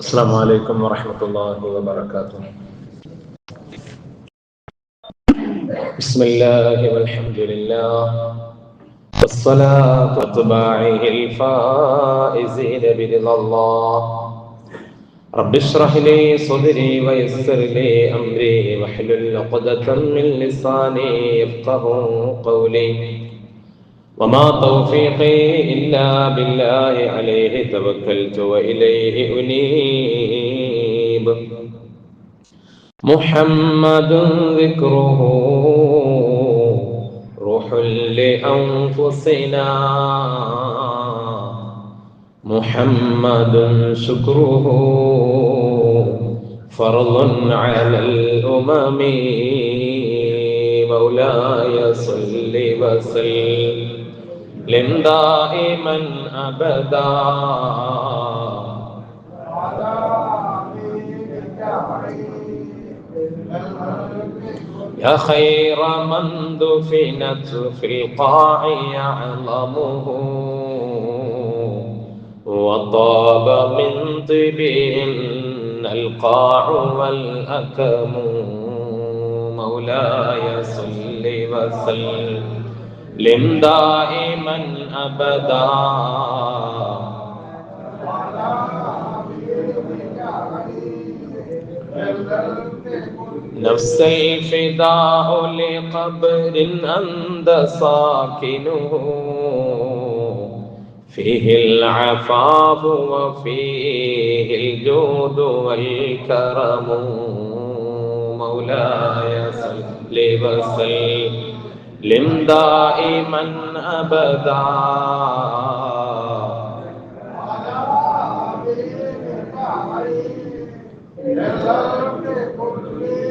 السلام عليكم ورحمة الله وبركاته. بسم الله والحمد لله. والصلاة واتباعه الفائزين برضا الله. رب اشرح لي صدري ويسر لي أمري واحلل عقدة من لساني يفقه قولي. وما توفيقي إلا بالله عليه توكلت وإليه أنيب. محمد ذكره روح لأنفسنا. محمد شكره فرض على الأمم. مولاي صل وسلم. دائما أبدا. يا خير من دفنت في القاع يعلمه. وطاب من طبهن القاع والأكم. مولاي صل وسلم. دائما أبدا. نفس الفداء لقبر أنت ساكنه. فيه العفاف وفيه الجود والكرم. مولاي صل وسلم. دائما أبدا.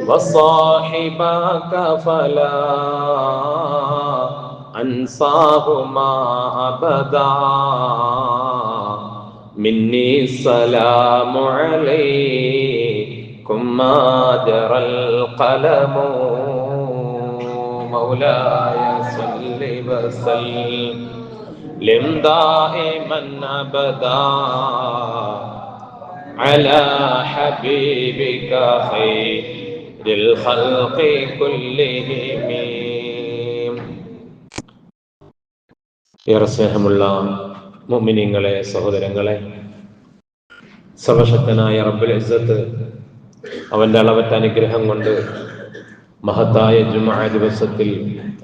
وصاحبك فلا أنساهما أبدا. مني السلام عليكم ما جرى القلم. مولاي صل وسلم دائما أبدا على حبيبك خير الخلق كلهم ഏറെ സ്നേഹമുള്ള മുഅ്മിനീങ്ങളെ സഹോദരങ്ങളെ സർവശക്തനായ റബ്ബുൽ ഇസ്സത്ത് അവന്റെ അളവറ്റ അനുഗ്രഹം കൊണ്ട് മഹത്തായ ജുമാ ദിവസത്തിൽ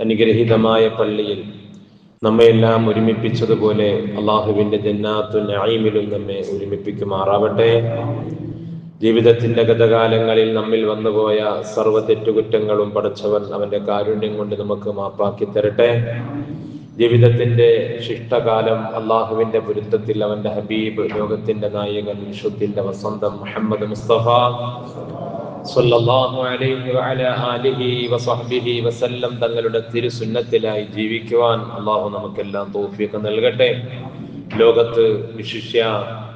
അനുഗ്രഹീതമായ പള്ളിയിൽ നമ്മയെല്ലാം ഒരുമിപ്പിച്ചതുപോലെ അള്ളാഹുവിന്റെ ജന്നാത്തു ന്യായമിലും നമ്മെ ഒരുമിപ്പിക്കുമാറാവട്ടെ. ജീവിതത്തിന്റെ ഗതകാലങ്ങളിൽ നമ്മിൽ വന്നുപോയ സർവ തെറ്റുകുറ്റങ്ങളും പഠിച്ചവൻ അവന്റെ കാരുണ്യം കൊണ്ട് നമുക്ക് മാപ്പാക്കി തരട്ടെ. ജീവിതത്തിന്റെ ശിഷ്ടകാലം അള്ളാഹുവിന്റെ പൊരുത്തത്തിൽ അവന്റെ ഹബീബ് ലോകത്തിന്റെ നായകൻ വിശുദ്ധിന്റെ വസന്തം മുഹമ്മദ് മുസ്തഫ. സല്ലല്ലാഹു അലൈഹി വസഹ്ബിഹി വസല്ലം തങ്ങളുടെ തിരുസുന്നത്തിലായി ജീവിക്കുവാൻ അള്ളാഹു നമുക്കെല്ലാം തോഫിയൊക്കെ നൽകട്ടെ. ലോകത്ത് വിശിഷ്യ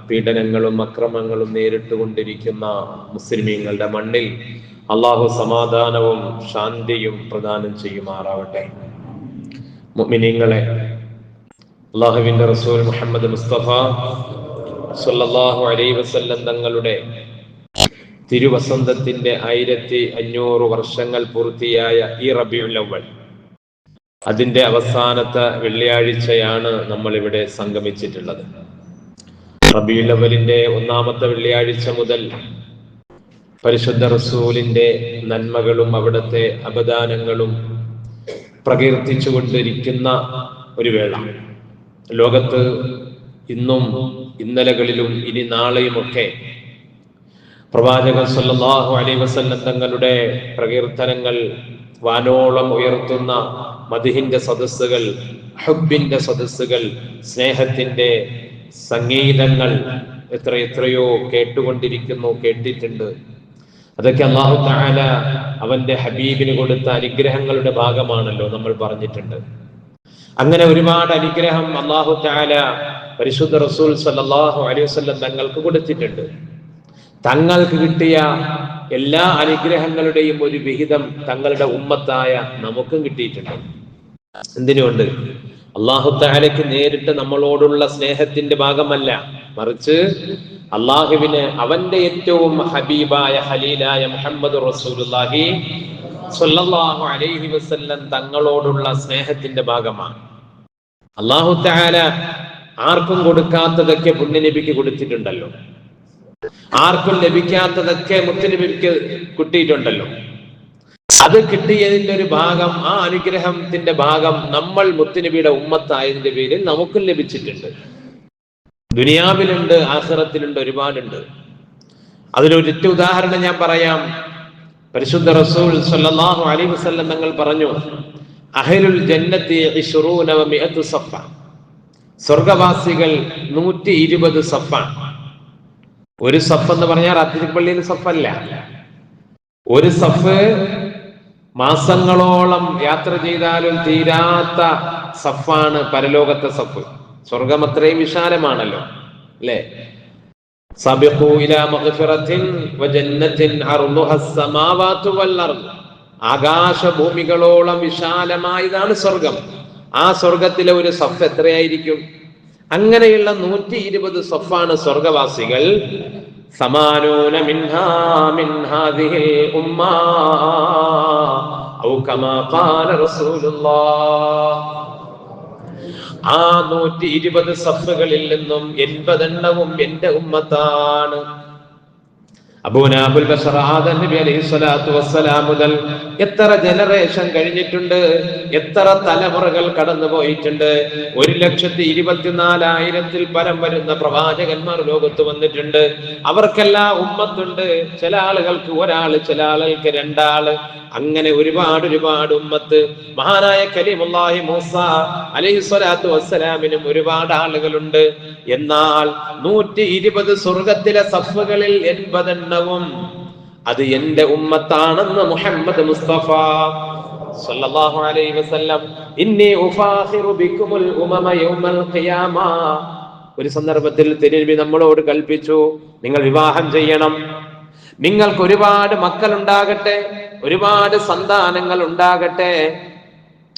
പീഡനങ്ങളും അക്രമങ്ങളും നേരിട്ടുകൊണ്ടിരിക്കുന്ന മുസ്ലിമീങ്ങളുടെ മണ്ണിൽ അള്ളാഹു സമാധാനവും ശാന്തിയും പ്രദാനം ചെയ്യുമാറാവട്ടെ. മുഅ്മിനീങ്ങളെ അള്ളാഹുവിന്റെ റസൂൽ മുഹമ്മദ് മുസ്തഫ സല്ലല്ലാഹു അലൈഹി വസല്ലം തങ്ങളുടെ തിരുവസന്തത്തിന്റെ ആയിരത്തി അഞ്ഞൂറ് വർഷങ്ങൾ പൂർത്തിയായ ഈ റബിയുള്ളവൾ അതിന്റെ അവസാനത്തെ വെള്ളിയാഴ്ചയാണ് നമ്മൾ ഇവിടെ സംഗമിച്ചിട്ടുള്ളത് റബിയുള്ളവലിന്റെ ഒന്നാമത്തെ വെള്ളിയാഴ്ച മുതൽ പരിശുദ്ധ റസൂലിന്റെ നന്മകളും അവിടുത്തെ അപദാനങ്ങളും പ്രകീർത്തിച്ചുകൊണ്ടിരിക്കുന്ന ഒരു വേള. ലോകത്ത് ഇന്നും ഇന്നലകളിലും ഇനി നാളെയുമൊക്കെ പ്രവാചകൻ സല്ലല്ലാഹു അലൈഹി വസല്ലം തങ്ങളുടെ പ്രകീർത്തനങ്ങൾ വാനോളം ഉയർത്തുന്ന മതിഹിന്റെ സദസ്സുകൾ ഹുബിന്റെ സദസ്സുകൾ സ്നേഹത്തിന്റെ സംഗീതങ്ങൾ എത്ര എത്രയോ കേട്ടുകൊണ്ടിരിക്കുന്നു കേട്ടിട്ടുണ്ട്. അതൊക്കെ അള്ളാഹു താല അവന്റെ ഹബീബിന് കൊടുത്ത അനുഗ്രഹങ്ങളുടെ ഭാഗമാണല്ലോ നമ്മൾ പറഞ്ഞിട്ടുണ്ട്. അങ്ങനെ ഒരുപാട് അനുഗ്രഹം അള്ളാഹു താല പരിശുദ്ധ റസൂൽ സല്ലല്ലാഹു അലൈഹി വസല്ലം തങ്ങൾക്ക് കൊടുത്തിട്ടുണ്ട്. തങ്ങൾക്ക് കിട്ടിയ എല്ലാ അനുഗ്രഹങ്ങളുടെയും ഒരു വിഹിതം തങ്ങളുടെ ഉമ്മത്തായ നമുക്കും കിട്ടിയിട്ടുണ്ട്. എന്തിനുകൊണ്ട് അള്ളാഹു താലയ്ക്ക് നേരിട്ട് നമ്മളോടുള്ള സ്നേഹത്തിന്റെ ഭാഗമല്ല. മറിച്ച് അള്ളാഹുവിന് അവന്റെ ഏറ്റവും ഹബീബായ ഹലീലായ മുഹമ്മദ് റസൂലുള്ളാഹി സ്വല്ലല്ലാഹു അലൈഹി വസല്ലം തങ്ങളോടുള്ള സ്നേഹത്തിന്റെ ഭാഗമാണ്. അള്ളാഹു തആല ആർക്കും കൊടുക്കാത്തതൊക്കെ പുണ്യനബിക്ക് കൊടുത്തിട്ടുണ്ടല്ലോ. ആർക്കും ലഭിക്കാത്തതൊക്കെ മുത്തനബിക്ക് കിട്ടിയിട്ടുണ്ടല്ലോ. അത് കിട്ടിയതിന്റെ ഒരു ഭാഗം ആ അനുഗ്രഹത്തിന്റെ ഭാഗം നമ്മൾ മുത്തുനബിയുടെ ഉമ്മത്തായതിന്റെ പേരിൽ നമുക്കും ലഭിച്ചിട്ടുണ്ട്. ദുനിയാവിലുണ്ട് ആഖിറത്തിലുണ്ട് ഒരുപാടുണ്ട്. അതിലൊരൊറ്റ ഉദാഹരണം ഞാൻ പറയാം. പരിശുദ്ധ റസൂൽ സല്ലല്ലാഹു അലൈഹി വസല്ലം തങ്ങൾ പറഞ്ഞു അഹലുൽ ജന്നത്തി സഫ സ്വർഗവാസികൾ നൂറ്റി ഇരുപത് സഫാണ്. ഒരു സഫ് എന്ന് പറഞ്ഞാൽ അത്തിരിപ്പള്ളിയിൽ സഫല്ല. ഒരു സഫ് മാസങ്ങളോളം യാത്ര ചെയ്താലും തീരാത്ത സഫാണ് പരലോകത്തെ സഫ്. സ്വർഗം അത്രയും വിശാലമാണല്ലോ അല്ലേ? ആകാശഭൂമികളോളം വിശാലമായതാണ് സ്വർഗം. ആ സ്വർഗത്തിലെ ഒരു സഫ് എത്രയായിരിക്കും? അങ്ങനെയുള്ള നൂറ്റി ഇരുപത് സഫാണ് സ്വർഗവാസികൾ. സമാനൂന മിൻഹാ മിൻ ഹാദിഹിൽ ഉമ്മാ. ഔ കമാ ഖാല റസൂലുള്ളാഹ്. ആ നൂറ്റി ഇരുപത് സഫുകളിൽ നിന്നും എൺപതെണ്ണവും എന്റെ ഉമ്മത്താണ്. അബൂനാബുൽ ബഷർ ആദം നബി അലൈഹി സ്വലാത്തു വസ്സലാം മുതൽ എത്ര ജനറേഷൻ കഴിഞ്ഞിട്ടുണ്ട്? എത്ര തലമുറകൾ കടന്നു പോയിട്ടുണ്ട് ഒരു ലക്ഷത്തി ഇരുപത്തിനാലായിരത്തിൽ പരം വരുന്ന പ്രവാചകന്മാർ ലോകത്ത് വന്നിട്ടുണ്ട്. അവർക്കെല്ലാം ഉമ്മത്തുണ്ട്. ചില ആളുകൾക്ക് ഒരാൾ ചില ആളുകൾക്ക് രണ്ടാൾ. അങ്ങനെ ഒരുപാട് ഒരുപാട് ഉമ്മത്ത്. മഹാനായ കലിമുല്ലാഹി മൂസ അലൈഹി സ്വലാത്തു വസ്സലാമിനും ഒരുപാട് ആളുകളുണ്ട്. എന്നാൽ നൂറ്റി ഇരുപത് സ്വർഗത്തിലെ സഫുകളിൽ എൺപതെണ്ണവും അത് എന്റെ ഉമ്മത്താണെന്ന് മുഹമ്മദ് മുസ്തഫ. സല്ലല്ലാഹു അലൈഹി വസല്ലം ഇന്നി ഉഫാഖിറു ബിക്കുമുൽ ഉമമ യൗമൽ ഖിയാമ. ഒരു സന്ദർഭത്തിൽ തിരുനബി നമ്മളോട് കൽപ്പിച്ചു നിങ്ങൾ വിവാഹം ചെയ്യണം. നിങ്ങൾക്ക് ഒരുപാട് മക്കൾ ഉണ്ടാകട്ടെ ഒരുപാട് സന്താനങ്ങൾ ഉണ്ടാകട്ടെ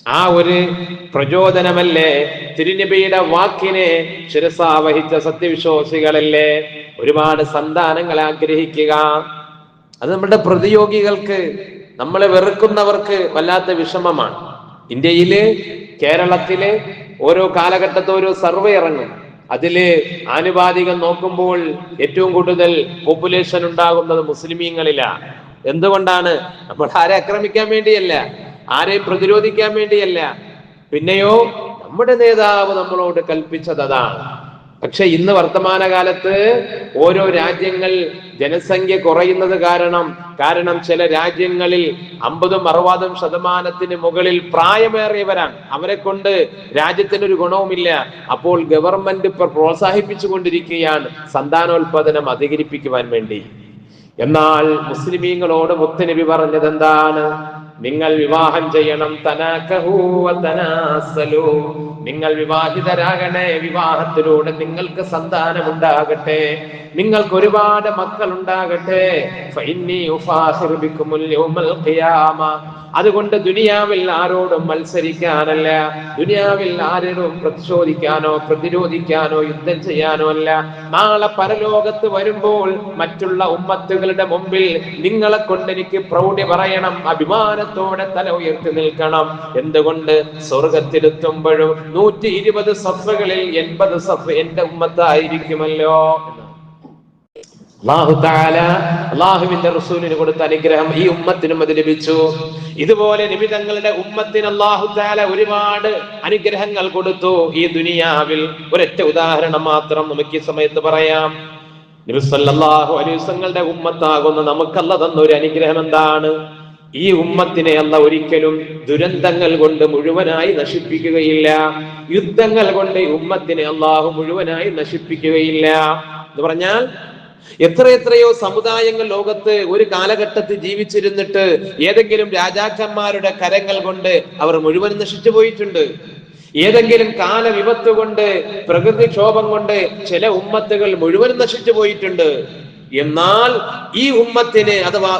ആ ഒരു പ്രചോദനമല്ലേ? തിരുനബിയുടെ വാക്കിനെ ശിരസാവഹിച്ച സത്യവിശ്വാസികളല്ലേ? ഒരുപാട് സന്താനങ്ങൾ ആഗ്രഹിക്കുക. അത് നമ്മുടെ പ്രതിയോഗികൾക്ക് നമ്മളെ വെറുക്കുന്നവർക്ക് വല്ലാത്ത വിഷമമാണ്. ഇന്ത്യയിലെ കേരളത്തിലെ ഓരോ കാലഘട്ടത്തിൽ ഓരോ സർവേ ഇറങ്ങും. അതിൽ ആനുപാതികം നോക്കുമ്പോൾ ഏറ്റവും കൂടുതൽ പോപ്പുലേഷൻ ഉണ്ടാകുന്നത് മുസ്ലിമീങ്ങളിലാണ് എന്തുകൊണ്ടാണ്? നമ്മൾ ആരെ ആക്രമിക്കാൻ വേണ്ടിയല്ല ആരെയും പ്രതിരോധിക്കാൻ വേണ്ടിയല്ല. പിന്നെയോ നമ്മുടെ നേതാവ് നമ്മളോട് കൽപ്പിച്ചത് അതാണ്. പക്ഷെ ഇന്ന് വർത്തമാനകാലത്ത് ഓരോ രാജ്യങ്ങൾ ജനസംഖ്യ കുറയുന്നത് കാരണം കാരണം ചില രാജ്യങ്ങളിൽ അമ്പതും അറുപതും ശതമാനത്തിന് മുകളിൽ പ്രായമേറിയവരാണ്. അവരെ കൊണ്ട് രാജ്യത്തിന് ഒരു ഗുണവുമില്ല. അപ്പോൾ ഗവൺമെന്റ് പ്രോത്സാഹിപ്പിച്ചു കൊണ്ടിരിക്കുകയാണ് സന്താനോൽപാദനം അധികരിപ്പിക്കുവാൻ വേണ്ടി. എന്നാൽ മുസ്ലിമീങ്ങളോട് മുത്തനബി പറഞ്ഞത് എന്താണ് നിങ്ങൾ വിവാഹം ചെയ്യണം. തനാക്കഹൂ വതനാസലൂ. നിങ്ങൾ വിവാഹിതരാകണേ വിവാഹത്തിലൂടെ നിങ്ങൾക്ക് സന്താനമുണ്ടാകട്ടെ. നിങ്ങൾക്ക് ഒരുപാട് മക്കൾ ഉണ്ടാകട്ടെ അതുകൊണ്ട് ദുനിയാവിൽ ആരോടും മത്സരിക്കാനല്ല ദുനിയാവിൽ ആരോടും പ്രതിശോധിക്കാനോ പ്രതിരോധിക്കാനോ യുദ്ധം ചെയ്യാനോ അല്ല. നാളെ പരലോകത്ത് വരുമ്പോൾ മറ്റുള്ള ഉമ്മത്തുകളുടെ മുമ്പിൽ നിങ്ങളെ കൊണ്ട് എനിക്ക് പ്രൗഢി പറയണം അഭിമാനത്തോടെ തല ഉയർത്തി നിൽക്കണം. എന്തുകൊണ്ട്? സ്വർഗത്തിലെത്തുമ്പോഴും നൂറ്റി ഇരുപത് സഫകളിൽ എൺപത് സഫ് എന്റെ ഉമ്മത്തായിരിക്കുമല്ലോ അള്ളാഹു താല അള്ളാഹുവിന്റെ റസൂലിന് കൊടുത്ത അനുഗ്രഹം ഈ ഉമ്മത്തിനും അത് ലഭിച്ചു. ഇതുപോലെ നിമിതങ്ങളുടെ ഉമ്മത്തിന് അള്ളാഹു താല ഒരുപാട് അനുഗ്രഹങ്ങൾ കൊടുത്തു. ഈ ദുനിയാവിൽ ഒരൊറ്റ ഉദാഹരണം മാത്രം നമുക്ക് ഈ സമയത്ത് പറയാം. നബിസല്ലാഹു അലൈസങ്ങളുടെ ഉമ്മത്താകുന്ന നമുക്കല്ല തന്ന ഒരു അനുഗ്രഹം എന്താണ്? ഈ ഉമ്മത്തിനെ അല്ല ഒരിക്കലും ദുരന്തങ്ങൾ കൊണ്ട് മുഴുവനായി നശിപ്പിക്കുകയില്ല. യുദ്ധങ്ങൾ കൊണ്ട് ഈ ഉമ്മത്തിനെ അള്ളാഹു മുഴുവനായി നശിപ്പിക്കുകയില്ല. എന്ന് പറഞ്ഞാൽ എത്ര എത്രയോ സമുദായങ്ങൾ ലോകത്ത് ഒരു കാലഘട്ടത്തിൽ ജീവിച്ചിരുന്നിട്ട് ഏതെങ്കിലും രാജാക്കന്മാരുടെ കരങ്ങൾ കൊണ്ട് അവർ മുഴുവൻ നശിച്ചു പോയിട്ടുണ്ട്. ഏതെങ്കിലും കാല വിപത്ത് കൊണ്ട് പ്രകൃതിക്ഷോഭം കൊണ്ട് ചില ഉമ്മത്തുകൾ മുഴുവൻ നശിച്ചു പോയിട്ടുണ്ട്. എന്നാൽ ഈ ഉമ്മത്തിന് അഥവാ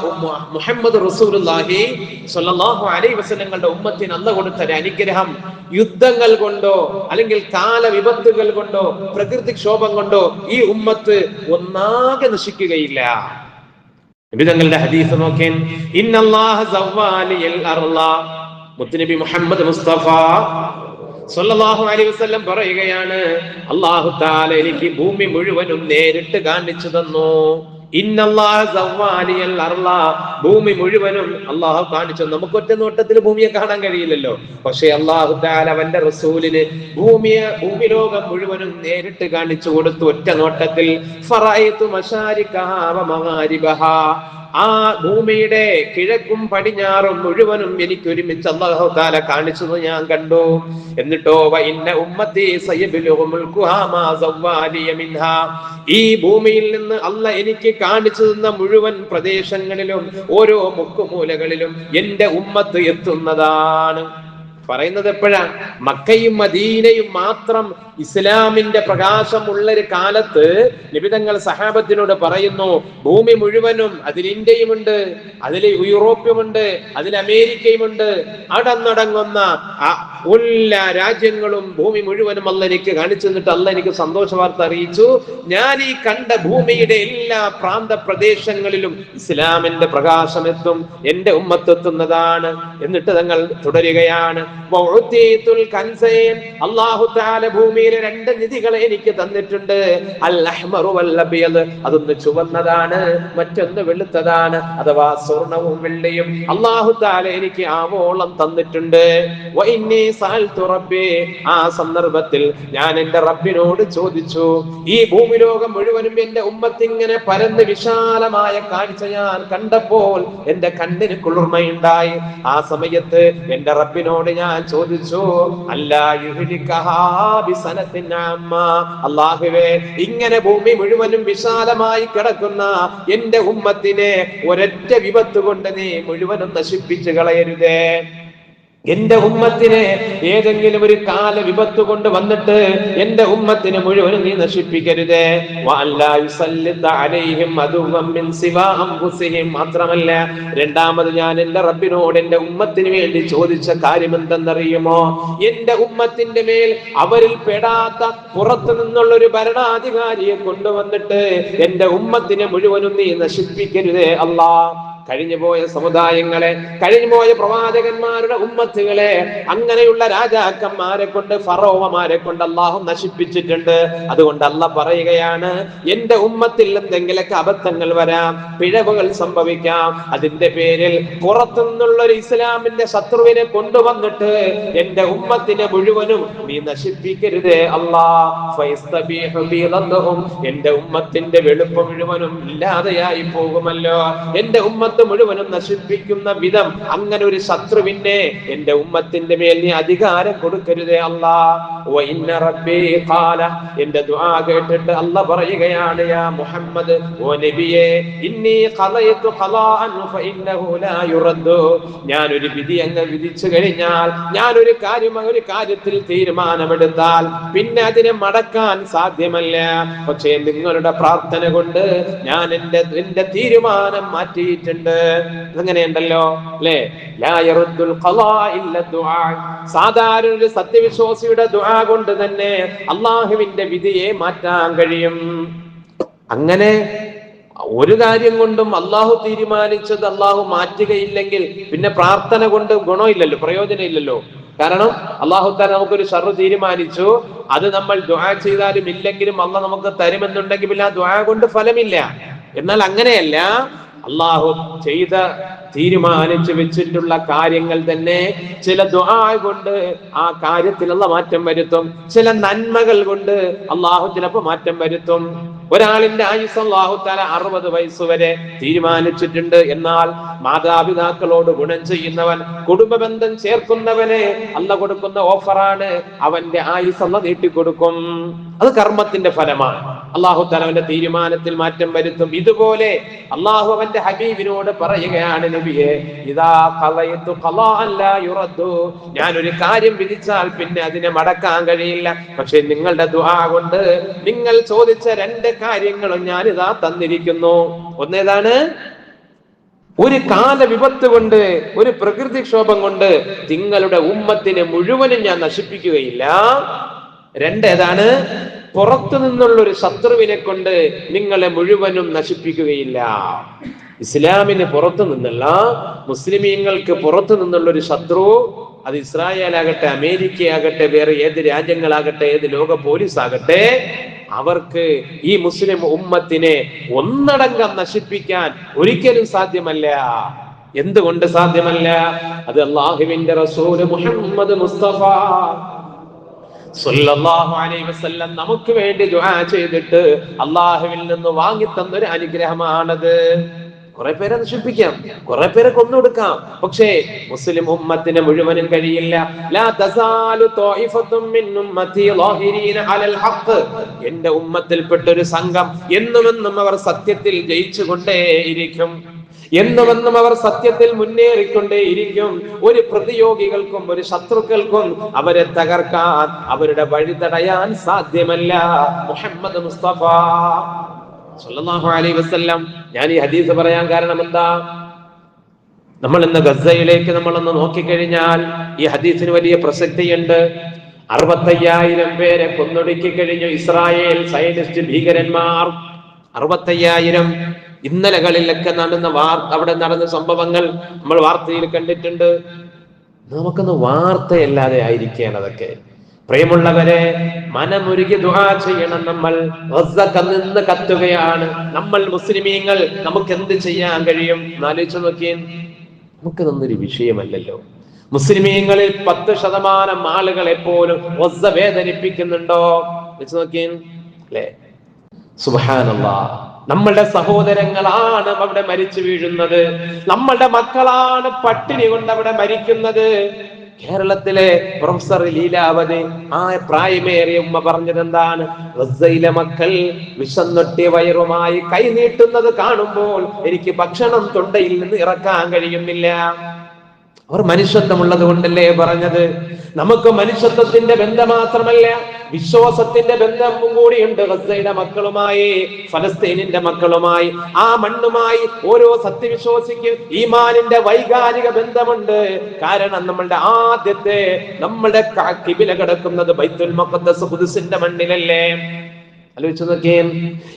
മുഹമ്മദ് റസൂലുള്ളാഹി സ്വല്ലല്ലാഹു അലൈഹി വസല്ലങ്ങളുടെ ഉമ്മത്തിന് അല്ല കൊടുത്ത അനുഗ്രഹം യുദ്ധങ്ങൾ കൊണ്ടോ അല്ലെങ്കിൽ കാല വിപത്തുകൾ കൊണ്ടോ പ്രകൃതിക്ഷോഭം കൊണ്ടോ ഈ ഉമ്മത്ത് ഒന്നാകെ നശിക്കുകയില്ല. നബിതങ്ങളുടെ ഹദീസ് നോക്കേൻ ഇന്നല്ലാഹ മുത്തുനബി മുഹമ്മദ് മുസ്തഫ സല്ലല്ലാഹു അലൈഹി വസല്ലം പറയുകയാണ് അല്ലാഹു തആല എനിക്ക് ഭൂമി മുഴുവനും നേരിട്ട് കാണിച്ചു തന്നു. ഭൂമി മുഴുവനും അള്ളാഹു കാണിച്ചു നമുക്ക് ഒറ്റ നോട്ടത്തിൽ ഭൂമിയെ കാണാൻ കഴിയില്ലല്ലോ. പക്ഷെ അള്ളാഹു തആല അവന്റെ റസൂലിന് ഭൂമിയെ ഭൂമി ലോകം മുഴുവനും നേരിട്ട് കാണിച്ചു കൊടുത്തു. ഒറ്റ നോട്ടത്തിൽ ആ ഭൂമിയുടെ കിഴക്കും പടിഞ്ഞാറും മുഴുവനും എനിക്ക് ഒരുമിച്ച് അള്ളാഹു താല കാണിച്ചത് ഞാൻ കണ്ടു. എന്നിട്ടോ ഇന്ന ഉമ്മത്തി ഈ ഭൂമിയിൽ നിന്ന് അല്ല എനിക്ക് കാണിച്ചു തന്ന മുഴുവൻ പ്രദേശങ്ങളിലും ഓരോ മുക്കുമൂലകളിലും എന്റെ ഉമ്മത്ത് എത്തുന്നതാണ്. പറയുന്നത് എപ്പോഴാ? മക്കയും മദീനയും മാത്രം ഇസ്ലാമിന്റെ പ്രകാശം ഉള്ളൊരു കാലത്ത് നിബിതങ്ങൾ സഹാബത്തിനോട് പറയുന്നു ഭൂമി മുഴുവനും അതിൽ ഇന്ത്യയുമുണ്ട് അതിൽ യൂറോപ്യുമുണ്ട് അതിൽ അമേരിക്കയുമുണ്ട്. അടന്നടങ്ങുന്ന എല്ലാ രാജ്യങ്ങളും ഭൂമി മുഴുവനും അല്ല എനിക്ക് കാണിച്ചു തന്നിട്ട് അല്ല എനിക്ക് സന്തോഷ വാർത്ത അറിയിച്ചു. ഞാൻ ഈ കണ്ട ഭൂമിയുടെ എല്ലാ പ്രാന്ത പ്രദേശങ്ങളിലും ഇസ്ലാമിന്റെ പ്രകാശം എത്തും എന്റെ ഉമ്മത്തെത്തുന്നതാണ് എന്നിട്ട് തങ്ങൾ തുടരുകയാണ്. വഉതീതുൽ താല ഭൂമിയിലെ രണ്ട് നിധികളെ എനിക്ക് തന്നിട്ടുണ്ട്. അതൊന്ന് ചുവന്നതാണ് മറ്റൊന്ന് വെളുത്തതാണ് അഥവാ സ്വർണവും വെള്ളിയും. അല്ലാഹു തആല എനിക്ക് ആവോളം തന്നിട്ടുണ്ട്. ആ സന്ദർഭത്തിൽ ഞാൻ എന്റെ റബ്ബിനോട് ചോദിച്ചു ഈ ഭൂമി ലോകം മുഴുവനും എന്റെ ഉമ്മത്തിങ്ങനെ പരന്ന് വിശാലമായ കാഴ്ച ഞാൻ കണ്ടപ്പോൾ എന്റെ കണ്ണിന് കുളിർമയുണ്ടായി. ആ സമയത്ത് എന്റെ റബ്ബിനോട് ചോദിച്ചു ബിസനത്തിൻ അമ്മ. അല്ലാഹുവേ ഇങ്ങനെ ഭൂമി മുഴുവനും വിശാലമായി കിടക്കുന്ന എന്റെ ഉമ്മത്തിനെ ഒരൊറ്റ വിപത്ത് കൊണ്ട് നീ മുഴുവനും നശിപ്പിച്ചു കളയരുതേ എന്റെ ഉമ്മത്തിനെ ഏതെങ്കിലും ഒരു കാല വിപത്ത് കൊണ്ട് വന്നിട്ട് എന്റെ ഉമ്മത്തിനെ മുഴുവനും നീ നശിപ്പിക്കരുതേ. മാത്രമല്ല രണ്ടാമത് ഞാൻ എന്റെ റബ്ബിനോട് എന്റെ ഉമ്മത്തിന് വേണ്ടി ചോദിച്ച കാര്യം എന്തെന്നറിയുമോ എന്റെ ഉമ്മത്തിന്റെ മേൽ അവരിൽ പെടാത്ത പുറത്തു നിന്നുള്ള ഒരു ഭരണാധികാരിയെ കൊണ്ടുവന്നിട്ട് എന്റെ ഉമ്മത്തിനെ മുഴുവനും നീ നശിപ്പിക്കരുതേ അല്ലാ കഴിഞ്ഞുപോയ സമുദായങ്ങളെ കഴിഞ്ഞുപോയ പ്രവാചകന്മാരുടെ ഉമ്മത്തുകളെ അങ്ങനെയുള്ള രാജാക്കന്മാരെ കൊണ്ട് ഫറോവമാരെ കൊണ്ട് അള്ളാഹു നശിപ്പിച്ചിട്ടുണ്ട്. അതുകൊണ്ട് അല്ല പറയുകയാണ് എന്റെ ഉമ്മത്തിൽ എന്തെങ്കിലൊക്കെ അബദ്ധങ്ങൾ വരാം പിഴവുകൾ സംഭവിക്കാം അതിന്റെ പേരിൽ പുറത്തുനിന്നുള്ള ഒരു ഇസ്ലാമിന്റെ ശത്രുവിനെ കൊണ്ടുവന്നിട്ട് എന്റെ ഉമ്മത്തിനെ മുഴുവനും നീ നശിപ്പിക്കരുതേ ബീളദ്ഹും. എന്റെ ഉമ്മത്തിന്റെ വെളുപ്പ് മുഴുവനും ഇല്ലാതെയായി പോകുമല്ലോ. എന്റെ ഉമ്മത്ത് മുഴുവനും നശിപ്പിക്കുന്ന വിധം അങ്ങനെ ഒരു ശത്രുവിനെ എന്റെ ഉമ്മത്തിന്റെ മേൽ നീ അധികാരം കൊടുക്കരുതേ അല്ലാ. എന്റെ ദുആ കേട്ടിട്ട് അല്ല പറയുകയാണ് യാ മുഹമ്മദ് ഓ നബിയേ ഇന്നി ഞാൻ ഒരു വിധി അങ്ങ് വിധിച്ചു കഴിഞ്ഞാൽ ഞാൻ ഒരു കാര്യം ഒരു കാര്യത്തിൽ തീരുമാനമെടുത്താൽ പിന്നെ അതിനെ മടക്കാൻ സാധ്യമല്ല. പക്ഷേ നിങ്ങളുടെ പ്രാർത്ഥന കൊണ്ട് ഞാൻ എന്റെ എന്റെ തീരുമാനം മാറ്റിയിട്ടുണ്ട്. അങ്ങനെയുണ്ടല്ലോ അല്ലേ? അല്ലെ സാധാരണ ഒരു സത്യവിശ്വാസിയുടെ ദുആ കൊണ്ട് തന്നെ അള്ളാഹുവിന്റെ വിധിയെ മാറ്റാൻ കഴിയും. അങ്ങനെ ഒരു കാര്യം കൊണ്ടും അള്ളാഹു തീരുമാനിച്ചത് അള്ളാഹു മാറ്റുകയില്ലെങ്കിൽ പിന്നെ പ്രാർത്ഥന കൊണ്ട് ഗുണമില്ലല്ലോ പ്രയോജനമില്ലല്ലോ. കാരണം അള്ളാഹു തന്നെ നമുക്കൊരു ഷർറ് തീരുമാനിച്ചു. അത് നമ്മൾ ദുആ ചെയ്താലും ഇല്ലെങ്കിലും അള്ള നമുക്ക് തരുമെന്നുണ്ടെങ്കിൽ പിന്നെ ആ ദുആ കൊണ്ട് ഫലമില്ല. എന്നാൽ അങ്ങനെയല്ല. അള്ളാഹു ചെയ്ത തീരുമാനിച്ചു വെച്ചിട്ടുള്ള കാര്യങ്ങൾ തന്നെ ചില ദുആ കൊണ്ട് ആ കാര്യത്തിലുള്ള മാറ്റം വരുത്തും. ചില നന്മകൾ കൊണ്ട് അള്ളാഹു ചിലപ്പോ മാറ്റം വരുത്തും. ഒരാളിന്റെ ആയുസ് അള്ളാഹു തല അറുപത് വയസ്സ് വരെ തീരുമാനിച്ചിട്ടുണ്ട്. എന്നാൽ മാതാപിതാക്കളോട് ഗുണം ചെയ്യുന്നവൻ കുടുംബ ബന്ധം ചേർക്കുന്നവനെ അല്ല കൊടുക്കുന്ന ഓഫറാണ് അവന്റെ ആയുസ് അല്ല നീട്ടിക്കൊടുക്കും. അത് കർമ്മത്തിന്റെ ഫലമാണ്. അള്ളാഹു തലവന്റെ തീരുമാനത്തിൽ മാറ്റം വരുത്തും. ഇതുപോലെ അള്ളാഹു അവന്റെ ഹബീബിനോട് പറയുകയാണ് നബിയെ ഇതാ ഞാൻ ഒരു കാര്യം വിധിച്ചാൽ പിന്നെ അതിനെ മടക്കാൻ കഴിയില്ല. പക്ഷെ നിങ്ങളുടെ ദുആ കൊണ്ട് നിങ്ങൾ ചോദിച്ച രണ്ട് കാര്യങ്ങളും ഞാൻ ഇതാ തന്നിരിക്കുന്നു. ഒന്നേതാണ് ഒരു കാല വിപത്ത് കൊണ്ട് ഒരു പ്രകൃതിക്ഷോഭം കൊണ്ട് നിങ്ങളുടെ ഉമ്മത്തിനെ മുഴുവനും ഞാൻ നശിപ്പിക്കുകയില്ല. രണ്ടേതാണ് പുറത്തു നിന്നുള്ള ഒരു ശത്രുവിനെ കൊണ്ട് നിങ്ങളെ മുഴുവനും നശിപ്പിക്കുകയില്ല. ഇസ്ലാമിന് പുറത്തു നിന്നുള്ള മുസ്ലിമീങ്ങൾക്ക് പുറത്തു നിന്നുള്ള ഒരു ശത്രു അത് ഇസ്രായേൽ ആകട്ടെ അമേരിക്ക ആകട്ടെ വേറെ ഏത് രാജ്യങ്ങളാകട്ടെ ഏത് ലോക പോലീസ് ആകട്ടെ അവർക്ക് ഈ മുസ്ലിം ഉമ്മത്തിനെ ഒന്നടങ്കം നശിപ്പിക്കാൻ ഒരിക്കലും സാധ്യമല്ല. എന്തുകൊണ്ട് സാധ്യമല്ല? അത് അള്ളാഹുവിന്റെ റസൂൽ മുഹമ്മദ് മുസ്തഫ നമുക്ക് വേണ്ടി ദുആ ചെയ്തിട്ട് അള്ളാഹുവിൽ നിന്ന് വാങ്ങി തന്നൊരു അനുഗ്രഹമാണത്. കുറെ പേരെ നശിപ്പിക്കാം കുറെ പേരെ കൊന്നൊടുക്കാം. പക്ഷേ മുസ്ലിം ഉമ്മത്തിന് മുഴുവനും കഴിയില്ല. എന്റെ ഉമ്മത്തിൽപ്പെട്ട ഒരു സംഘം എന്നുമെന്നും അവർ സത്യത്തിൽ ജയിച്ചുകൊണ്ടേയിരിക്കും. എന്നുമെന്നും അവർ സത്യത്തിൽ മുന്നേറിക്കൊണ്ടേയിരിക്കും. ഒരു പ്രതിയോഗികൾക്കും ഒരു ശത്രുക്കൾക്കും അവരെ തകർക്കാൻ അവരുടെ വഴി തടയാൻ സാധ്യമല്ല. മുഹമ്മദ് മുസ്തഫ സല്ലല്ലാഹു അലൈഹി വസല്ലം. ഞാൻ ഈ ഹദീസ് പറയാൻ കാരണം എന്താ? നമ്മൾ ഇന്ന് ഗസയിലേക്ക് നമ്മളൊന്ന് നോക്കിക്കഴിഞ്ഞാൽ ഈ ഹദീസിന് വലിയ പ്രസക്തിയുണ്ട്. അറുപത്തയ്യായിരം പേരെ കൊന്നൊടുക്കി കഴിഞ്ഞു ഇസ്രായേൽ സൈനിസ്റ്റ് ഭീകരന്മാർ. അറുപത്തയ്യായിരം ഇന്നലകളിലൊക്കെ നടന്ന വാർ അവിടെ നടന്ന സംഭവങ്ങൾ നമ്മൾ വാർത്തയിൽ കണ്ടിട്ടുണ്ട്. നമുക്കൊന്ന് വാർത്തയല്ലാതെ ആയിരിക്കുകയാണ് അതൊക്കെ. പ്രിയമുള്ളവരെ മനമുരുകി ദുആ ചെയ്യണം നമ്മൾ. നിന്ന് കത്തുകയാണ്. നമ്മൾ മുസ്ലിമീങ്ങൾ നമുക്ക് എന്ത് ചെയ്യാൻ കഴിയും? ആലോചിച്ചു നോക്കിയേ നമുക്ക് ഇതൊന്നൊരു വിഷയമല്ലല്ലോ. മുസ്ലിമീങ്ങളിൽ പത്ത് ശതമാനം ആളുകളെ പോലും വേദനിപ്പിക്കുന്നുണ്ടോ? വെച്ച് നോക്കിയേ അല്ലേ? സുബാനല്ലാ നമ്മളുടെ സഹോദരങ്ങളാണ് അവിടെ മരിച്ചു വീഴുന്നത്. നമ്മളുടെ മക്കളാണ് പട്ടിണി കൊണ്ട് അവിടെ മരിക്കുന്നത്. കേരളത്തിലെ പ്രൊഫസർ ലീലാവതി ആ പ്രായമേറിയ ഉമ്മ പറഞ്ഞത് എന്താണ്? ഗസയിലെ മക്കൾ വിശന്നൊട്ടിയ വയറുമായി കൈ നീട്ടുന്നത് കാണുമ്പോൾ എനിക്ക് ഭക്ഷണം തൊണ്ടയിൽ നിന്ന് ഇറക്കാൻ കഴിയുന്നില്ല. അവർ മനുഷ്യത്വമുള്ളത് കൊണ്ടല്ലേ പറഞ്ഞത്? നമുക്ക് മനുഷ്യത്വത്തിന്റെ ബന്ധം മാത്രമല്ല വിശ്വാസത്തിന്റെ ബന്ധം കൂടിയുണ്ട് ഗസയുടെ മക്കളുമായി ഫലസ്തീനിന്റെ മക്കളുമായി. ആ മണ്ണുമായി ഓരോ സത്യവിശ്വാസിക്കും ഈമാനിന്റെ വൈകാരിക ബന്ധമുണ്ട്. കാരണം നമ്മളുടെ ആദ്യത്തെ നമ്മുടെ ക- കിബില കിടക്കുന്നത് ബൈത്തുൽ മുഖദ്ദസ് ഖുദ്സിന്റെ മണ്ണിലല്ലേ? ആലോചിച്ചു നോക്കിയേ.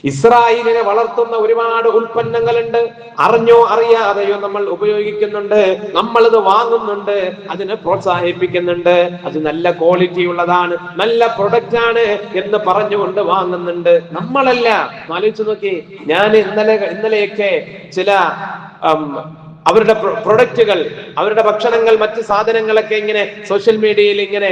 ഇസ്രായേലിനെ വളർത്തുന്ന ഒരുപാട് ഉൽപ്പന്നങ്ങളുണ്ട്. അറിഞ്ഞോ അറിയാതെയോ നമ്മൾ ഉപയോഗിക്കുന്നുണ്ട്. നമ്മളത് വാങ്ങുന്നുണ്ട്. അതിനെ പ്രോത്സാഹിപ്പിക്കുന്നുണ്ട്. അത് നല്ല ക്വാളിറ്റി ഉള്ളതാണ്. നല്ല പ്രൊഡക്റ്റ് ആണ് എന്ന് പറഞ്ഞുകൊണ്ട് വാങ്ങുന്നുണ്ട്. നമ്മളല്ല. ആലോചിച്ചു നോക്കി ഞാൻ ഇന്നലെ ഇന്നലെയൊക്കെ ചില അവരുടെ പ്രൊഡക്റ്റുകൾ അവരുടെ ഭക്ഷണങ്ങൾ മറ്റ് സാധനങ്ങളൊക്കെ ഇങ്ങനെ സോഷ്യൽ മീഡിയയിൽ ഇങ്ങനെ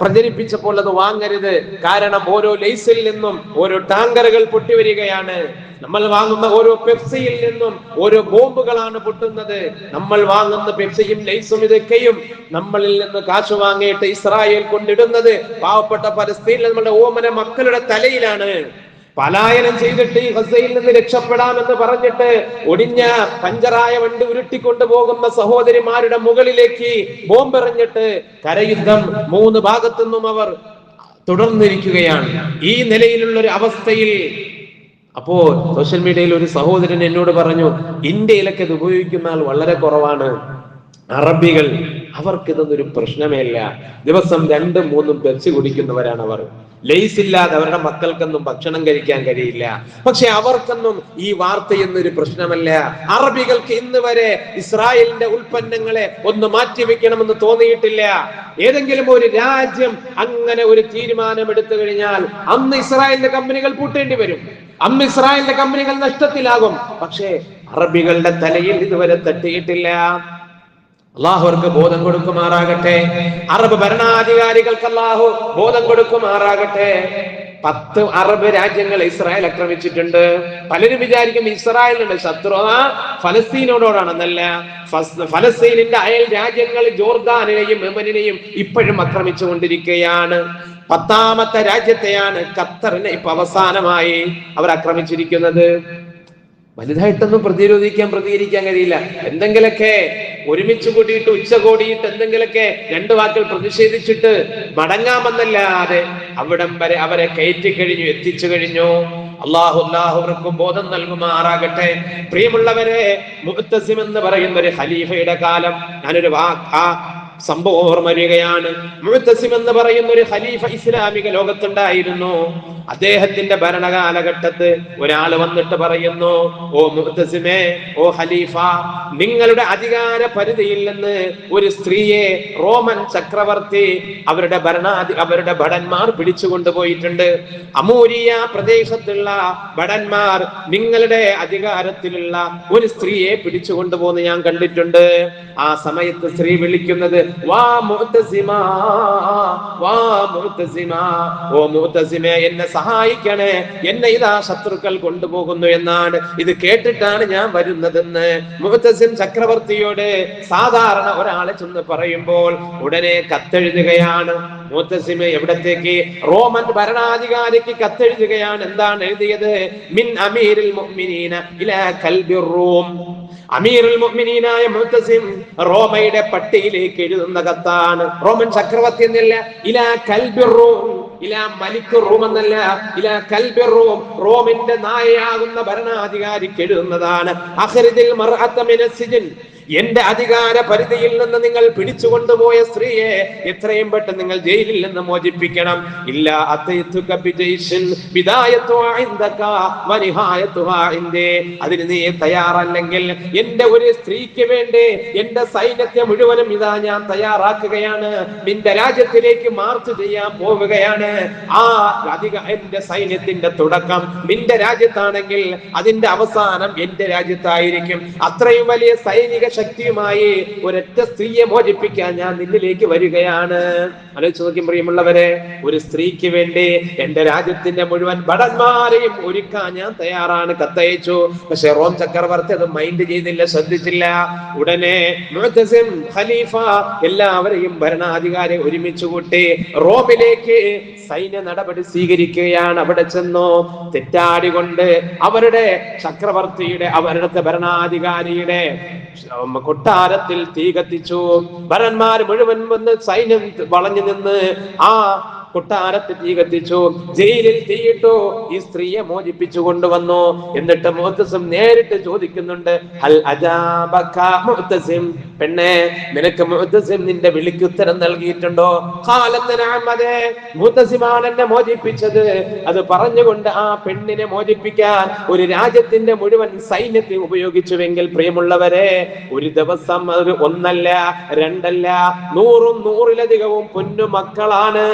പ്രചരിപ്പിച്ചപ്പോൾ അത് വാങ്ങരുത്. കാരണം ഓരോ ലേസിൽ നിന്നും ഓരോ ടാങ്കറുകൾ പൊട്ടിവരികയാണ്. നമ്മൾ വാങ്ങുന്ന ഓരോ പെപ്സിയിൽ നിന്നും ഓരോ ബോംബുകളാണ് പൊട്ടുന്നത്. നമ്മൾ വാങ്ങുന്ന പെപ്സിയും ലൈസും ഇതൊക്കെയും നമ്മളിൽ നിന്ന് കാശ് വാങ്ങിയിട്ട് ഇസ്രായേൽ കൊണ്ടിടുന്നത്. പാവപ്പെട്ട പലസ്തീനിൽ നമ്മുടെ ഓമന മക്കളുടെ തലയിലാണ്. പലായനം ചെയ്തിട്ട് ഈ ഗസയിൽ നിന്ന് രക്ഷപ്പെടാമെന്ന് പറഞ്ഞിട്ട് ഒടിഞ്ഞ പഞ്ചറായ വണ്ടി ഉരുട്ടിക്കൊണ്ടു പോകുന്ന സഹോദരിമാരുടെ മുകളിലേക്ക് ബോംബെറിഞ്ഞിട്ട് കരയുദ്ധം മൂന്ന് ഭാഗത്തുനിന്നും അവർ തുടർന്നിരിക്കുകയാണ്. ഈ നിലയിലുള്ള ഒരു അവസ്ഥയിൽ അപ്പോ സോഷ്യൽ മീഡിയയിൽ ഒരു സഹോദരൻ എന്നോട് പറഞ്ഞു ഇന്ത്യയിലൊക്കെ ഇത് ഉപയോഗിക്കുന്ന ആൾ വളരെ കുറവാണ്. അറബികൾ അവർക്ക് ഇതൊന്നൊരു പ്രശ്നമേ ഇല്ല ദിവസം രണ്ടും മൂന്നും പെപ്സി കുടിക്കുന്നവരാണ് അവർ. ലേസ് ഇല്ലാതെ അവരുടെ മക്കൾക്കൊന്നും ഭക്ഷണം കഴിക്കാൻ കഴിയില്ല. പക്ഷെ അവർക്കൊന്നും ഈ വാർത്തയൊന്നൊരു പ്രശ്നമല്ല. അറബികൾക്ക് ഇന്ന് വരെ ഇസ്രായേലിന്റെ ഉൽപ്പന്നങ്ങളെ ഒന്ന് മാറ്റി വെക്കണമെന്ന് തോന്നിയിട്ടില്ല. ഏതെങ്കിലും ഒരു രാജ്യം അങ്ങനെ ഒരു തീരുമാനം എടുത്തു കഴിഞ്ഞാൽ അന്ന് ഇസ്രായേലിന്റെ കമ്പനികൾ പൂട്ടേണ്ടി വരും. അന്ന് ഇസ്രായേലിന്റെ കമ്പനികൾ നഷ്ടത്തിലാകും. പക്ഷേ അറബികളുടെ തലയിൽ ഇതുവരെ തട്ടിയിട്ടില്ല. അള്ളാഹു അവർക്ക് ബോധം കൊടുക്കുമാറാകട്ടെ. അറബ് ഭരണാധികാരികൾക്ക് അള്ളാഹു ബോധം കൊടുക്കുമാറാകട്ടെ. പത്ത് അറബ് രാജ്യങ്ങൾ ഇസ്രായേൽ ആക്രമിച്ചിട്ടുണ്ട്. പലരും വിചാരിക്കും ഇസ്രായേലിന്റെ ശത്രു. ഫലസ്തീനോടോടാണെന്നല്ല. ഫലസ്തീനിന്റെ അയൽ രാജ്യങ്ങൾ ജോർദാനിനെയും യമനിനെയും ഇപ്പോഴും ആക്രമിച്ചു കൊണ്ടിരിക്കുകയാണ് പത്താമത്തെ രാജ്യത്തെയാണ് ഖത്തറിനെ ഇപ്പൊ അവസാനമായി അവർ ആക്രമിച്ചിരിക്കുന്നത്. വലുതായിട്ടൊന്നും പ്രതിരോധിക്കാൻ പ്രതികരിക്കാൻ കഴിയില്ല. എന്തെങ്കിലൊക്കെ ഒരുമിച്ച് കൂട്ടിയിട്ട് ഉച്ച കൂടിയിട്ട് എന്തെങ്കിലൊക്കെ രണ്ടു വാക്കിൽ പ്രതിഷേധിച്ചിട്ട് മടങ്ങാമെന്നല്ലാതെ അവിടം വരെ അവരെ കയറ്റി കഴിഞ്ഞു എത്തിച്ചു കഴിഞ്ഞു. അള്ളാഹു അല്ലാഹുവർക്കും ബോധം നൽകുമാറാകട്ടെ. പ്രിയമുള്ളവരെ മുഹത്തസിം എന്ന് പറയുന്ന ഒരു ഖലീഫയുടെ കാലം. ഞാനൊരു വാ ആ സംഭവം ഓർമ്മ വരികയാണ് മുഴത്തസിം എന്ന് പറയുന്ന ഒരു ഖലീഫ ഇസ്ലാമിക ലോകത്തുണ്ടായിരുന്നു. അദ്ദേഹത്തിന്റെ ഭരണകാലഘട്ടത്ത് ഒരാൾ വന്നിട്ട് പറയുന്നു ഓ മുഹത്തസിമേ ഓ ഖലീഫ നിങ്ങളുടെ അധികാര പരിധിയിൽ നിന്ന് ഒരു സ്ത്രീയെ റോമൻ ചക്രവർത്തി അവരുടെ ഭരണാധി അവരുടെ ഭടന്മാർ പിടിച്ചുകൊണ്ടുപോയിട്ടുണ്ട് അമൂരിയ പ്രദേശത്തുള്ള ഭടന്മാർ നിങ്ങളുടെ അധികാരത്തിലുള്ള ഒരു സ്ത്രീയെ പിടിച്ചുകൊണ്ടുപോകുന്ന ഞാൻ കണ്ടിട്ടുണ്ട്. ആ സമയത്ത് സ്ത്രീ വിളിക്കുന്നത് വാ മുഅ്തസിമാ വാ ഓ മുഅ്തസിമേ എന്നെ സഹായിക്കണേ. എന്നെ ഇതാ ശത്രുക്കൾ കൊണ്ടുപോകുന്നു എന്നാണ് ഇത് കേട്ടിട്ടാണ് ഞാൻ വരുന്നതെന്ന്. മുഅ്തസിം ചക്രവർത്തിയോട് സാധാരണ ഒരാളെ ചെന്ന് പറയുമ്പോൾ ഉടനെ കത്തെഴുതുകയാണ്. മുഅ്തസിമ് എവിടത്തേക്ക്? റോമൻ ഭരണാധികാരിക്ക് കത്തെഴുതുകയാണ്. എന്താണ് എഴുതിയത്? മിൻ അമീരിൽ മുഅ്മിനീന ഇലാ റൂം. അമീറുൽ മുഅ്മിനീനായ മുഅ്തസിം റോമയുടെ പട്ടിയിലേക്ക് എഴുതുന്ന കത്താണ്. റോമൻ ചക്രവർത്തി എന്നല്ല ഇലാ കൽബി റൂം ഇലാ മലിക് റൂം എന്നല്ല ഇലാ കൽബി റൂം. റോമിന്റെ നായയാകുന്ന ഭരണാധികാരിക്ക് എഴുതുന്നതാണ്. അഖ്രിദിൽ മർഅത മിനസ് സിജ്ൻ എന്റെ അധികാര പരിധിയിൽ നിന്ന് നിങ്ങൾ പിടിച്ചുകൊണ്ടുപോയ സ്ത്രീയെ എത്രയും പെട്ടെന്ന് നിങ്ങൾ ജയിലിൽ നിന്ന് മോചിപ്പിക്കണം. ഇല്ല അതിന് നീ തയ്യാറല്ലെങ്കിൽ എന്റെ ഒരു സ്ത്രീക്ക് വേണ്ടി? എന്റെ സൈന്യത്തെ മുഴുവനും ഇതാ ഞാൻ തയ്യാറാക്കുകയാണ്. നിന്റെ രാജ്യത്തിലേക്ക് മാർച്ച് ചെയ്യാൻ പോവുകയാണ്. ആ അധിക എന്റെ സൈന്യത്തിന്റെ തുടക്കം നിന്റെ രാജ്യത്താണെങ്കിൽ അതിന്റെ അവസാനം എന്റെ രാജ്യത്തായിരിക്കും. അത്രയും വലിയ സൈനിക ശക്തിയുമായി ഒരൊറ്റ സ്ത്രീയെ മോചിപ്പിക്കാൻ ഞാൻ നിന്നിലേക്ക് വരികയാണ്. ആലോചിച്ച് നോക്കിയും പ്രിയമുള്ളവരെ ഒരു സ്ത്രീക്ക് വേണ്ടി എന്റെ രാജ്യത്തിന്റെ മുഴുവൻ ഭടന്മാരെയും ഒരുക്കാൻ ഞാൻ തയ്യാറാണ്. കത്തയച്ചു. പക്ഷെ റോം ചക്രവർത്തി അത് മൈൻഡ് ചെയ്തില്ല ശ്രദ്ധിച്ചില്ല. ഉടനെ ഖലീഫ എല്ലാവരെയും ഭരണാധികാരി ഒരുമിച്ച് കൂട്ടി റോമിലേക്ക് സൈന്യ നടപടി സ്വീകരിക്കുകയാണ്. അവിടെ ചെന്നു തെറ്റാടികൊണ്ട് അവരുടെ ചക്രവർത്തിയുടെ അവരുടെ ഭരണാധികാരിയുടെ കൊട്ടാരത്തിൽ തീ കത്തിച്ചു. ഭരന്മാർ മുഴുവൻ വന്ന് സൈന്യം വളഞ്ഞു നിന്ന് ആ കൊട്ടാരത്തിൽ തീ കത്തിച്ചു. ജയിലിൽ തീയിട്ടു. ഈ സ്ത്രീയെ മോചിപ്പിച്ചു കൊണ്ടുവന്നു. എന്നിട്ട് മുഹത്തസിം നേരിട്ട് ചോദിക്കുന്നുണ്ട് ഹൽ അജാബക മുഹത്തസിം? പെണ്ണെ നിനക്ക് മുഹത്തസിം നിന്റെ വിളിക്ക് ഉത്തരം നൽകിയിട്ടുണ്ടോ? അതെ. മുഹത്തസിമാണ് എന്നെ മോചിപ്പിച്ചത്. അത് പറഞ്ഞുകൊണ്ട് ആ പെണ്ണിനെ മോചിപ്പിക്കാൻ ഒരു രാജ്യത്തിന്റെ മുഴുവൻ സൈന്യത്തെ ഉപയോഗിച്ചുവെങ്കിൽ പ്രിയമുള്ളവരെ ഒരു ദിവസം അത് ഒന്നല്ല രണ്ടല്ല നൂറും നൂറിലധികവും പൊന്നു മക്കളാണ്.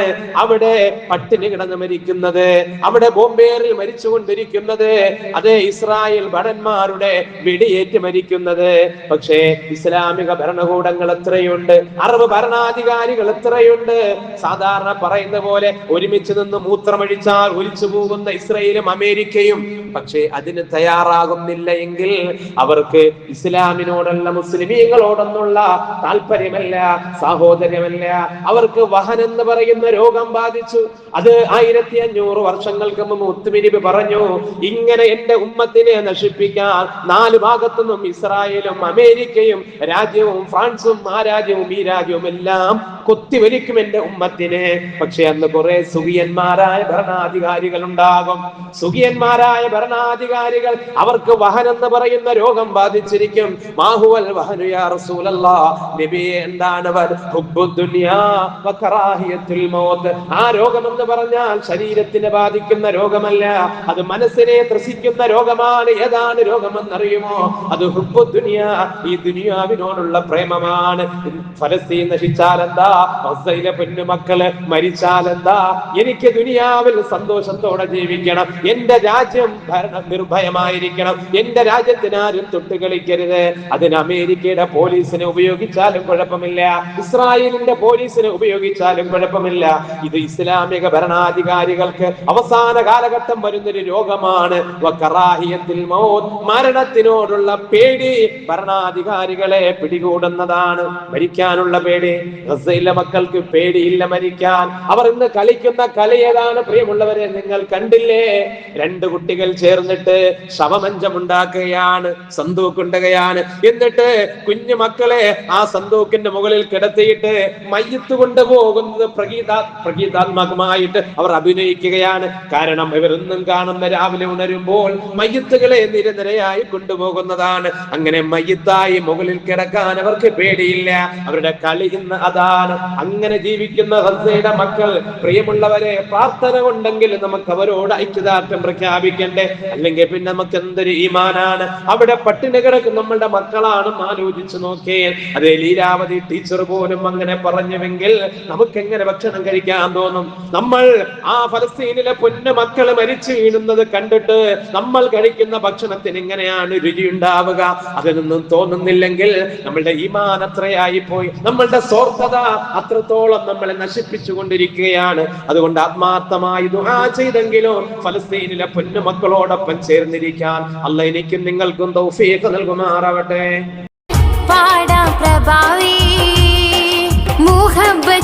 അവിടെ പട്ടിണി കിടന്ന് മരിക്കുന്നത്. അവിടെ ബോംബേറിൽ മരിച്ചുകൊണ്ടിരിക്കുന്നത്. അതേ ഇസ്രായേൽ ഭടന്മാരുടെ വെടിയേറ്റ് മരിക്കുന്നത്. പക്ഷേ ഇസ്ലാമിക ഭരണകൂടങ്ങൾ എത്രയുണ്ട്? അറബ് ഭരണാധികാരികൾ എത്രയുണ്ട്? സാധാരണ പറയുന്ന പോലെ ഒരുമിച്ച് നിന്ന് മൂത്രമഴിച്ചാൽ ഒലിച്ചു പോകുന്ന ഇസ്രയേലും അമേരിക്കയും. പക്ഷേ അതിന് തയ്യാറാകുന്നില്ല എങ്കിൽ അവർക്ക് ഇസ്ലാമിനോടുള്ള മുസ്ലിമീങ്ങളോടൊന്നുള്ള താല്പര്യമല്ല സാഹോദര്യമല്ല. അവർക്ക് വഹൻ എന്ന് പറയുന്ന രോഗം ബാധിച്ചു അത് ആയിരത്തി അഞ്ഞൂറ് വർഷങ്ങൾക്ക് മുമ്പ് മുത്തുമിനിബ് പറഞ്ഞു ഇങ്ങനെ എന്റെ ഉമ്മത്തിനെ നശിപ്പിക്കാൻ നാല് ഭാഗത്തുനിന്നും ഇസ്രായേലും അമേരിക്കയും രാജ്യവും ഫ്രാൻസും ആ രാജ്യവും ഈ രാജ്യവും എല്ലാം കൊത്തിവലിക്കും എന്റെ ഉമ്മത്തിനെ. പക്ഷെ അന്ന് കുറെ സുഖിയന്മാരായ ഭരണാധികാരികൾ ഉണ്ടാകും സുഖിയന്മാരായ ഭരണാധികാരികൾ അവർക്ക് വഹൻ എന്ന് പറയുന്ന രോഗം ബാധിച്ചിരിക്കും. മാഹുവൽ വഹനു യാ റസൂലല്ലാ നബിയെ എന്താണ് അവർ ഹുബ്ബുദ് ദുനിയാ വ കറാഹിയത്തുൽ മൗത്ത്. ആ രോഗം എന്ന് പറഞ്ഞാൽ ശരീരത്തിനെ ബാധിക്കുന്ന രോഗമല്ല. അത് മനസ്സിനെ ത്രസിക്കുന്ന രോഗമാണ്. ഏതാണ് രോഗമെന്നറിയുമോ? അത് ഹുബു ദുനിയാ. ഈ ദുനിയാവിനോടുള്ള പ്രേമമാണ്. ഫലസ്തീൻ ഗസയിലെ പെണ്ണുമക്കൾ മരിച്ചാൽ എന്താ എനിക്ക് ദുനിയാവിൽ സന്തോഷത്തോടെ ജീവിക്കണം. എന്റെ രാജ്യം ഭരണ നിർഭയമായിരിക്കണം. എന്റെ രാജ്യത്തിന് ആരും തൊട്ട് കളിക്കരുത്. അതിന് അമേരിക്കയുടെ പോലീസിനെ ഉപയോഗിച്ചാലും കുഴപ്പമില്ല. ഇസ്രായേലിന്റെ പോലീസിനെ ഉപയോഗിച്ചാലും കുഴപ്പമില്ല. ഇത് ഇസ്ലാമിക ഭരണാധികാരികൾക്ക് അവസാന കാലഘട്ടം വരുന്നൊരു രോഗമാണ്. മരണത്തിനോടുള്ള പേടി ഭരണാധികാരികളെ പിടികൂടുന്നതാണ്. മരിക്കാനുള്ള പേടി. ഗസയിലെ മക്കൾക്ക് പേടിയില്ല മരിക്കാൻ. അവർ ഇന്ന് കളിക്കുന്ന കളി ഏതാണ്? പ്രിയമുള്ളവരെ നിങ്ങൾ കണ്ടില്ലേ? രണ്ട് കുട്ടികൾ ചേർന്നിട്ട് ശവമഞ്ചമുണ്ടാക്കുകയാണ്. സന്തൂക്കുണ്ടുകയാണ്. എന്നിട്ട് കുഞ്ഞു മക്കളെ ആ സന്തൂക്കിന്റെ മുകളിൽ കിടത്തിയിട്ട് മയ്യത്ത് കൊണ്ടുപോകുന്നത് പ്രകീത പ്രകീ സംഗീതാത്മകമായിട്ട് അവർ അഭിനയിക്കുകയാണ്. കാരണം ഇവരൊന്നും കാണുന്ന രാവിലെ ഉണരുമ്പോൾ മയ്യത്തുകളെ നിരനിരയായി കൊണ്ടുപോകുന്നതാണ്. അങ്ങനെ മയ്യത്തായി മുകളിൽ കിടക്കാൻ അവർക്ക് പേടിയില്ല. അവരുടെ കളി ഇന്ന് അതാണ്. അങ്ങനെ ജീവിക്കുന്ന ഹസയുടെ മക്കൾ പ്രിയമുള്ളവരെ പ്രാർത്ഥന ഉണ്ടെങ്കിൽ നമുക്ക് അവരോട് ഐക്യദാർഢ്യം പ്രഖ്യാപിക്കണ്ടേ? അല്ലെങ്കിൽ പിന്നെ നമുക്ക് എന്തൊരു ഈമാനാണ്? അവിടെ പട്ടിണി കിടക്കും നമ്മളുടെ മക്കളാണ് ആലോചിച്ചു നോക്കേ അതേ ലീലാവതി ടീച്ചർ പോലും അങ്ങനെ പറഞ്ഞുവെങ്കിൽ നമുക്ക് എങ്ങനെ ഭക്ഷണം കഴിക്കാൻ തോന്നും. നമ്മൾ ആ ഫലസ്തീനിലെ പൊന്നു മക്കൾ മരിച്ചു വീഴുന്നത് കണ്ടിട്ട് നമ്മൾ കഴിക്കുന്ന ഭക്ഷണത്തിന് എങ്ങനെയാണ് രുചി ഉണ്ടാവുക. അതിനൊന്നും തോന്നുന്നില്ലെങ്കിൽ നമ്മളുടെ ഈമാൻ അത്രയായി പോയി. നമ്മളുടെ സ്വാർത്ഥത അത്രത്തോളം നമ്മളെ നശിപ്പിച്ചു കൊണ്ടിരിക്കുകയാണ് അതുകൊണ്ട് ആത്മാർത്ഥമായി ദുആ ചെയ്തെങ്കിലും ഫലസ്തീനിലെ പൊന്നു മക്കളോടൊപ്പം ചേർന്നിരിക്കാൻ അല്ല എനിക്കും നിങ്ങൾക്കും തൗഫീഖ് നൽകുമാറാവട്ടെ. പ്രഭാവി. മുഹബത്ത്